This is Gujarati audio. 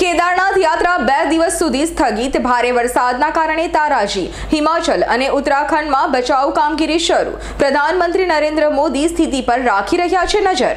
કેદારનાથ યાત્રા બે દિવસ સુધી સ્થગિત, ભારે વરસાદના કારણે તારાજી, હિમાચલ અને ઉત્તરાખંડમાં બચાવ કામગીરી શરૂ. પ્રધાનમંત્રી નરેન્દ્ર મોદી સ્થિતિ પર રાખી રહ્યા છે નજર.